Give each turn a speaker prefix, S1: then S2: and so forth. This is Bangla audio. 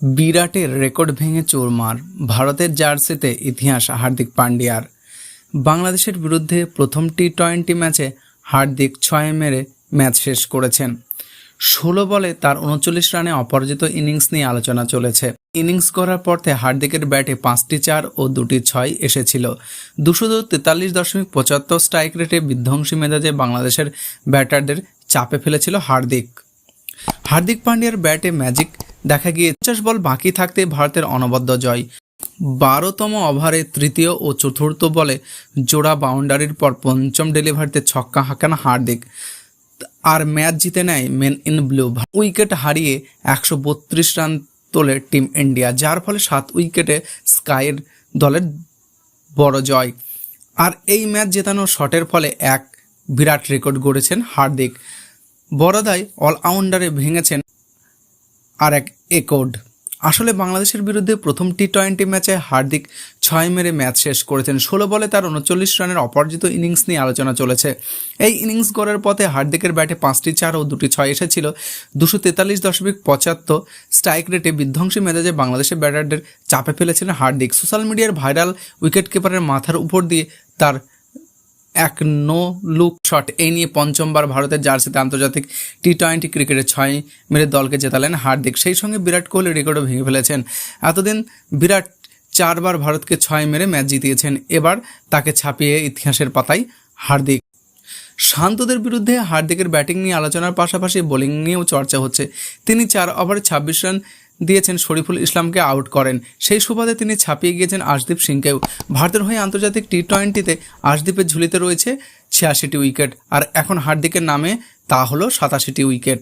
S1: বিরাটের রেকর্ড ভেঙে চোরমার, ভারতের জার্সিতে ইতিহাস হার্দিক পান্ডিয়ার বাংলাদেশের বিরুদ্ধে প্রথম টি টোয়েন্টি ম্যাচে হার্দিক ছয় মেরে ম্যাচ শেষ করেছেন। ষোলো বলে তার উনচল্লিশ রানে অপরাজিত ইনিংস নিয়ে আলোচনা চলেছে। ইনিংস করার পরতে হার্দিকের ব্যাটে পাঁচটি চার ও দুটি ছয় এসেছিল। দুশো তেতাল্লিশ দশমিক পঁচাত্তর স্ট্রাইক রেটে বিধ্বংসী মেজাজে বাংলাদেশের ব্যাটারদের চাপে ফেলেছিল হার্দিক। হার্দিক পান্ডিয়ার ব্যাটে ম্যাজিক দেখা গিয়ে পঞ্চাশ বল বাকি থাকতে ভারতের অনবদ্য জয়। বারোতম ওভারে তৃতীয় ও চতুর্থ বলে জোড়া বাউন্ডারির পর পঞ্চম ডেলিভারিতে ছক্কা হাঁকান হার্দিক। আর ম্যাচ জিতে নেয় মেন ইন ব্লু। উইকেট হারিয়ে একশো বত্রিশ রান তোলে টিম ইন্ডিয়া, যার ফলে সাত উইকেটে স্কাইয়ের দলের বড় জয়। আর এই ম্যাচ জেতানো শটের ফলে এক বিরাট রেকর্ড গড়েছেন হার্দিক। বড়দায় অলরাউন্ডারে ভেঙেছেন আর এক একোড। আসলে বাংলাদেশের বিরুদ্ধে প্রথম টি টোয়েন্টি ম্যাচে হার্দিক ছয় মেরে ম্যাচ শেষ করেছেন। ষোলো বলে তার উনচল্লিশ রানের অপরাজিত ইনিংস নিয়ে আলোচনা চলেছে। এই ইনিংস গড়ার পথে হার্দিকের ব্যাটে পাঁচটি চার ও দুটি ছয় এসেছিল। দুশো তেতাল্লিশ দশমিক পঁচাত্তর স্ট্রাইক রেটে বিধ্বংসী মেজাজে বাংলাদেশের ব্যাটারদের চাপে ফেলেছিলেন হার্দিক। সোশ্যাল মিডিয়ার ভাইরাল উইকেট কিপারের মাথার উপর দিয়ে তার এক নো লুক শট। এই নিয়ে পঞ্চমবার ভারতের জার্সিতে আন্তর্জাতিক টি টোয়েন্টি ক্রিকেটে ছয় মেরে দলকে জেতালেন হার্দিক। সেই সঙ্গে বিরাট কোহলি রেকর্ডও ভেঙে ফেলেছেন। এতদিন বিরাট চারবার ভারতকে ছয় মেরে ম্যাচ জিতিয়েছেন। এবার তাকে ছাপিয়ে ইতিহাসের পাতায় হার্দিক। শান্তদের বিরুদ্ধে হার্দিকের ব্যাটিং নিয়ে আলোচনার পাশাপাশি বোলিং নিয়েও চর্চা হচ্ছে। তিনি চার ওভারে ছাব্বিশ রান দিয়েছেন শরীফুল ইসলামকে আউট করেন। সেই সুবাদে তিনি ছাপিয়ে গিয়েছেন আশদীপ সিংকেও। ভারতের হয়ে আন্তর্জাতিক টি টোয়েন্টিতে আশদীপের ঝুলিতে রয়েছে ছিয়াশিটি উইকেট। আর এখন হার্দিকের নামে তা হলো সাতাশিটি উইকেট।